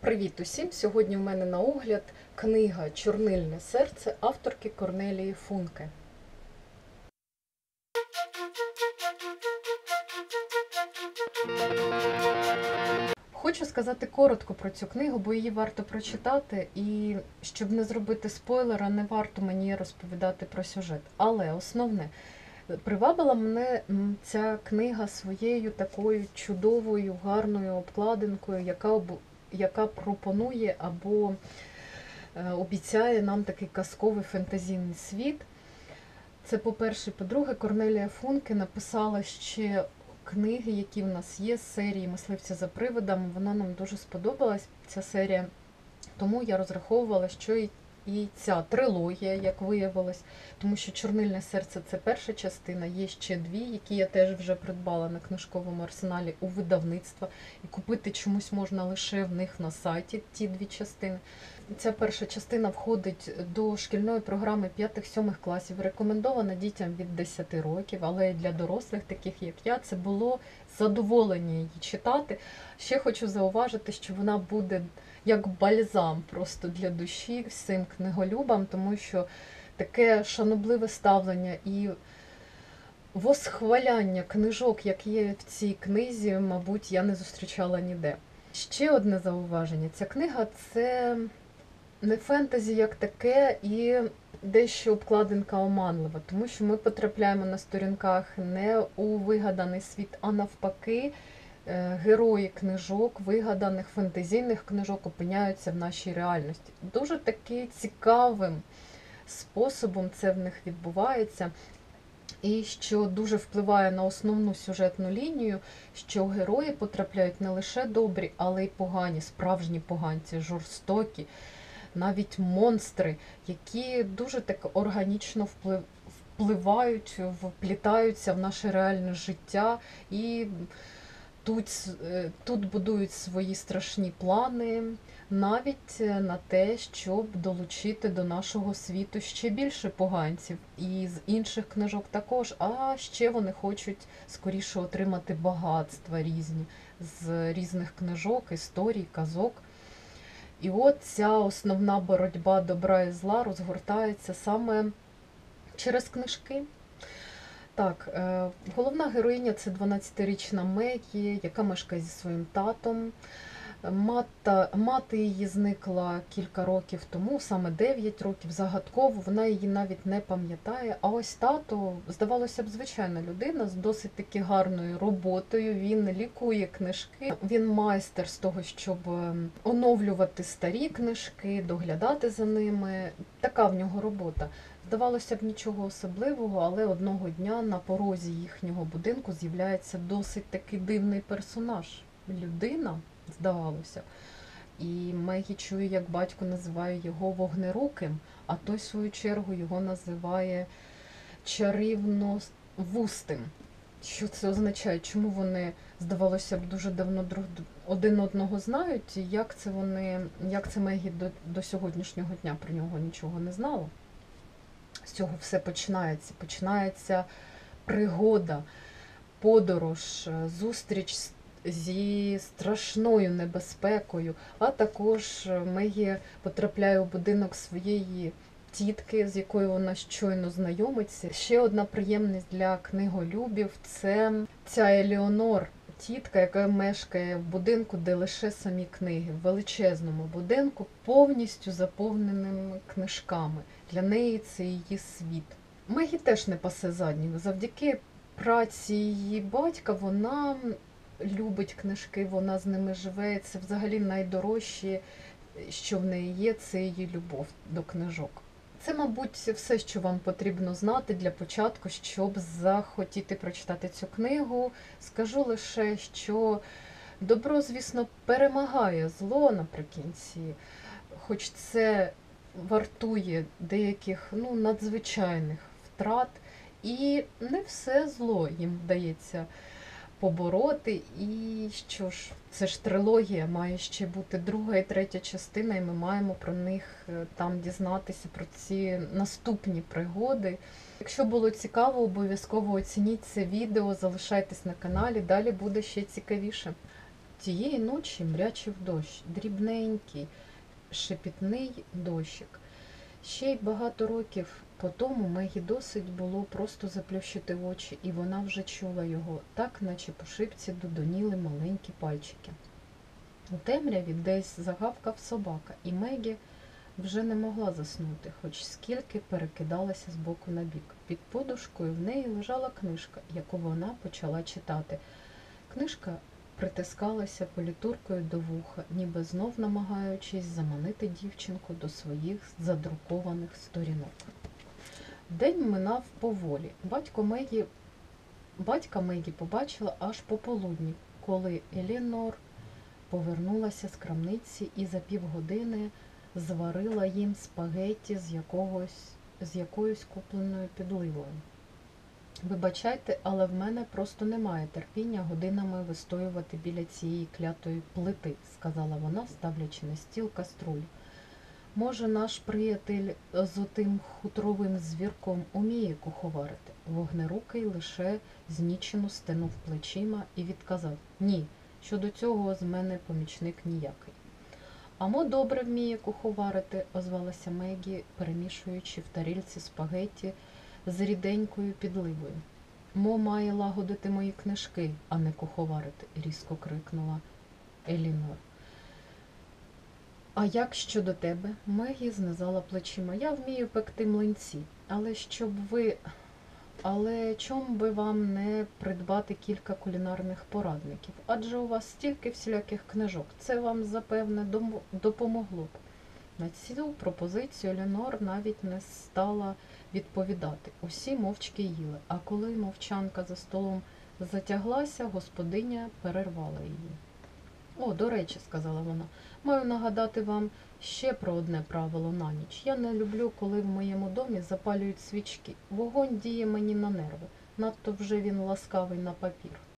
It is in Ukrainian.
Привіт усім! Сьогодні в мене на огляд книга Чорнильне серце авторки Корнелії Функе. Хочу сказати коротко про цю книгу, бо її варто прочитати, і щоб не зробити спойлера, не варто мені розповідати про сюжет. Але основне, привабила мене ця книга своєю такою чудовою, гарною обкладинкою, яка яка пропонує або е, обіцяє нам такий казковий фентезійний світ. Це по-перше. По-друге, Корнелія Функе написала ще книги, які в нас є з серії Мисливця за привидами. Вона нам дуже сподобалась, ця серія. Тому я розраховувала, що і, ця трилогія, як виявилось, тому що Чорнильне серце це перша частина, є ще дві, які я теж вже придбала на книжковому арсеналі у видавництва. І купити чомусь можна лише в них на сайті ті дві частини. Ця перша частина входить до шкільної програми 5-7 класів. Рекомендована дітям від 10 років, але і для дорослих, таких як я, це було задоволення її читати. Ще хочу зауважити, що вона буде як бальзам просто для душі всім книголюбам, тому що таке шанобливе ставлення і восхваляння книжок, як є в цій книзі, мабуть, я не зустрічала ніде. Ще одне зауваження: ця книга це не фентезі як таке, і дещо обкладинка оманлива, тому що ми потрапляємо на сторінках не у вигаданий світ, а навпаки, герої книжок, вигаданих фентезійних книжок опиняються в нашій реальності. Дуже таки цікавим способом це в них відбувається. І що дуже впливає на основну сюжетну лінію, що герої потрапляють не лише добрі, але й погані, справжні поганці, жорстокі, навіть монстри, які дуже так органічно впливають, вплітаються в наше реальне життя і тут, е, тут будують свої страшні плани, навіть е, на те, щоб долучити до нашого світу ще більше поганців. І з інших книжок також. А ще вони хочуть скоріше отримати багатства різні з різних книжок, історій, казок. І от ця основна боротьба добра і зла розгортається саме через книжки. Так, е, головна героїня це 12-річна Мегі, яка мешкає зі своїм татом. Мата, мати її зникла кілька років тому, саме 9 років, загадково, вона її навіть не пам'ятає. А ось тато, здавалося б, звичайна людина з досить таки гарною роботою. Він лікує книжки, він майстер з того, щоб ем, оновлювати старі книжки, доглядати за ними. Така в нього робота. Здавалося б, нічого особливого, але одного дня на порозі їхнього будинку з'являється досить таки дивний персонаж. Людина, здавалося. І Мегі чує, як батько називає його вогнеруким, а той, в свою чергу, його називає чарівно вустим. Що це означає? Чому вони, здавалося б, дуже давно друг один одного знають? Як це вони, як це Мегі до, до сьогоднішнього дня про нього нічого не знала? Цього все починається. Починається пригода, подорож, е, зустріч зі страшною небезпекою, а також е, Мегі потрапляє у будинок своєї тітки, з якою вона щойно знайомиться. Ще одна приємність для книголюбів це ця Еліонор. Тітка, яка мешкає в будинку, де лише самі книги, в величезному будинку, повністю заповненим книжками. Для неї це її світ. Мегі теж не пасе задніх. Завдяки праці її батька вона любить книжки, вона з ними живе. Це взагалі найдорожче, що в неї є, це її любов до книжок. Це, мабуть, все, що вам потрібно знати для початку, щоб захотіти прочитати цю книгу. Скажу лише, що добро, звісно, перемагає зло наприкінці, хоч це вартує деяких ну, надзвичайних втрат, і не все зло їм вдається побороти. І що ж, це ж трилогія, має ще бути друга і третя частина, і ми маємо про них е, там дізнатися про ці наступні пригоди. Якщо було цікаво, обов'язково оцініть це відео, залишайтесь на каналі, далі буде ще цікавіше. Тієї ночі мрячив дощ, дрібненький, шепітний дощик. Ще й багато років по тому Мегі досить було просто заплющити очі, і вона вже чула його, так наче по шипці додоніли маленькі пальчики. У темряві десь загавкав собака, і Мегі вже не могла заснути, хоч скільки перекидалася з боку на бік. Під подушкою в неї лежала книжка, яку вона почала читати. Книжка притискалася політуркою до вуха, ніби знов намагаючись заманити дівчинку до своїх задрукованих сторінок. День минав поволі. Батько Мегі, батька Мегі побачила аж пополудні, коли Елінор повернулася з крамниці і за півгодини зварила їм спагетті з, якогось, з якоюсь купленою підливою. Вибачайте, але в мене просто немає терпіння годинами вистоювати біля цієї клятої плити, сказала вона, ставлячи на стіл каструлю. Може, наш приятель з отим хутровим звірком уміє куховарити? Вогнерукий лише знічено стенув плечима і відказав Ні, щодо цього з мене помічник ніякий. Амо добре вміє куховарити, озвалася Мегі, перемішуючи в тарільці спагетті з ріденькою підливою. Мо має лагодити мої книжки, а не куховарити, різко крикнула Елінор. А як щодо тебе? Мегі знизала плечима. Я вмію пекти млинці, але щоб ви. Але чом би вам не придбати кілька кулінарних порадників? Адже у вас стільки всіляких книжок. Це вам, запевне, допомогло б. На цю пропозицію Ленор навіть не стала відповідати. Усі мовчки їли, а коли мовчанка за столом затяглася, господиня перервала її. О, до речі, сказала вона, маю нагадати вам ще про одне правило на ніч. Я не люблю, коли в моєму домі запалюють свічки. Вогонь діє мені на нерви. Надто вже він ласкавий на папір.